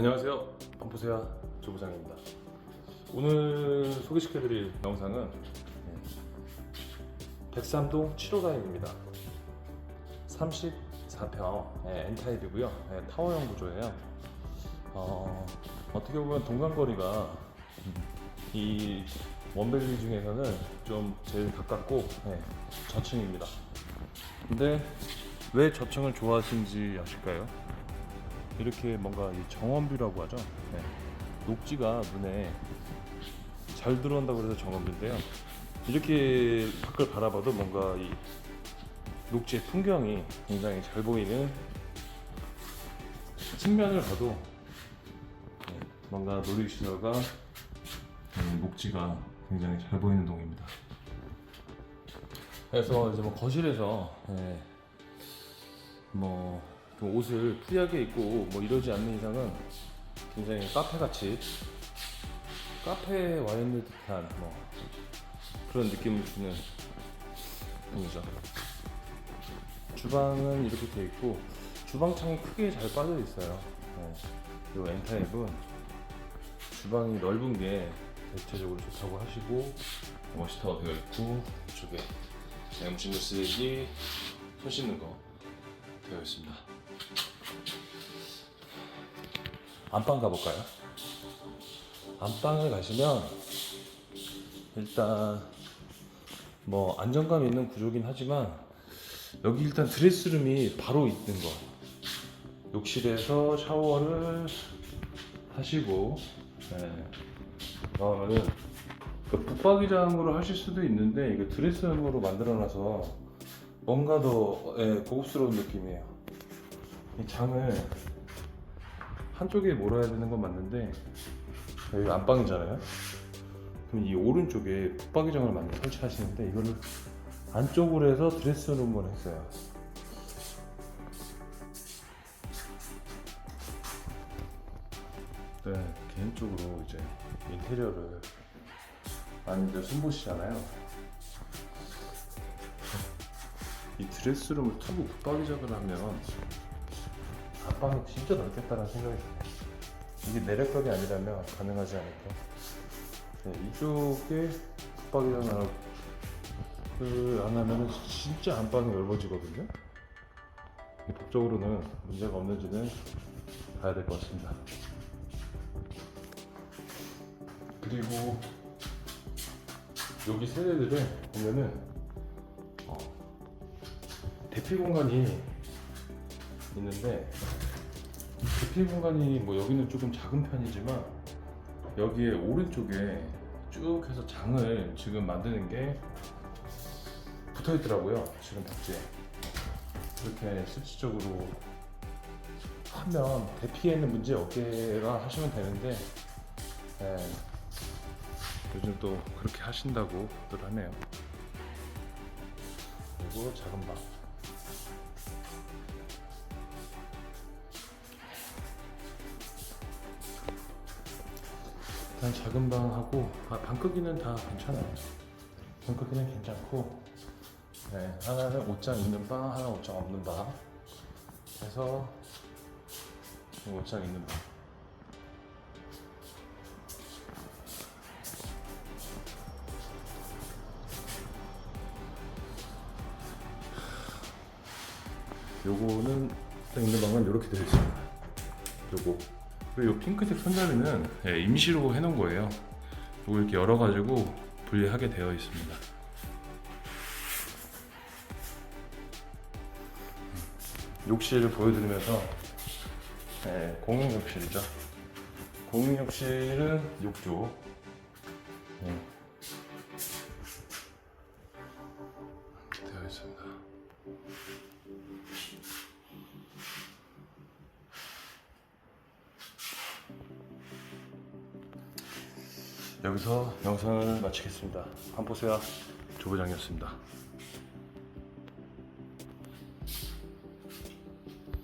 안녕하세요. 반포세아 조부장입니다. 오늘 소개시켜드릴 영상은 백삼동 7호다입니다. 34평 예, N타입이고요. 예, 타워형 구조예요. 어, 어떻게 보면 동간거리가 이 원밸리 중에서는 좀 제일 가깝고 예, 저층입니다. 근데 왜 저층을 좋아하시는지 아실까요? 이렇게 뭔가 이 정원뷰라고 하죠. 네. 녹지가 눈에 잘 들어온다고 해서 정원뷰인데요. 이렇게 밖을 바라봐도 뭔가 이 녹지의 풍경이 굉장히 잘 보이는 측면을 봐도 네, 뭔가 놀이시설과 음, 녹지가 굉장히 잘 보이는 동입니다. 그래서 이제 뭐 거실에서 예, 뭐좀 옷을 프리하게 입고 뭐 이러지 않는 이상은 굉장히 카페 같이 카페에 와 있는 듯한 뭐 그런 느낌을 주는 분이죠. 주방은 이렇게 돼 있고 주방 창이 크게 잘 빠져 있어요. 네. 이 엔타입은 주방이 넓은 게 대체적으로 좋다고 하시고 워시타워 되어 있고 이쪽에 음식물 쓰레기 손 씻는 거 되어 있습니다. 안방 가볼까요? 안방을 가시면 일단 뭐 안정감 있는 구조긴 하지만 여기 일단 드레스룸이 바로 있는 거 욕실에서 샤워를 하시고 네. 나오면은 그 붙박이장으로 하실 수도 있는데 이거 드레스룸으로 만들어놔서 뭔가 더 예, 고급스러운 느낌이에요. 이 장을 한쪽에 몰아야 되는 건 맞는데 여기 안방이잖아요. 그럼 이 오른쪽에 붙박이장을 많이 설치하시는데 이거를 안쪽으로 해서 드레스룸을 했어요. 네, 개인적으로 이제 인테리어를 많이들 손보시잖아요. 이 드레스룸을 두고 붙박이장을 하면 안방이 진짜 넓겠다는 생각이 들어요. 이게 내력벽이 아니라면 가능하지 않을까. 네, 이쪽에 붙박이장 하나 그안 하면은 진짜 안방이 넓어지거든요. 이 법적으로는 문제가 없는지는 봐야 될 것 같습니다. 그리고 여기 세대들을 보면은 어, 대피 공간이 있는데 대피 공간이 뭐 여기는 조금 작은 편이지만 여기에 오른쪽에 쭉 해서 장을 지금 만드는 게 붙어 있더라고요. 지금 벽지에 이렇게 실질적으로 하면 대피에는 문제 없게가 하시면 되는데 예, 요즘 또 그렇게 하신다고들 하네요. 그리고 작은 방. 일단 작은 방하고 아, 방 크기는 다 괜찮아요. 방 크기는 괜찮고 네, 하나는 옷장 있는 방, 하나 옷장 없는 방 해서 옷장 있는 방. 요거는 딱 있는 방은 이렇게 되어 있습니다. 요거 그리고 이 핑크색 손잡이는 예, 임시로 해놓은 거예요. 요거 이렇게 열어가지고 분리하게 되어 있습니다. 욕실을 보여드리면서 예, 공용 욕실이죠. 공용 욕실은 욕조. 예. 여기서 영상을 마치겠습니다. 한포세아 조부장이었습니다.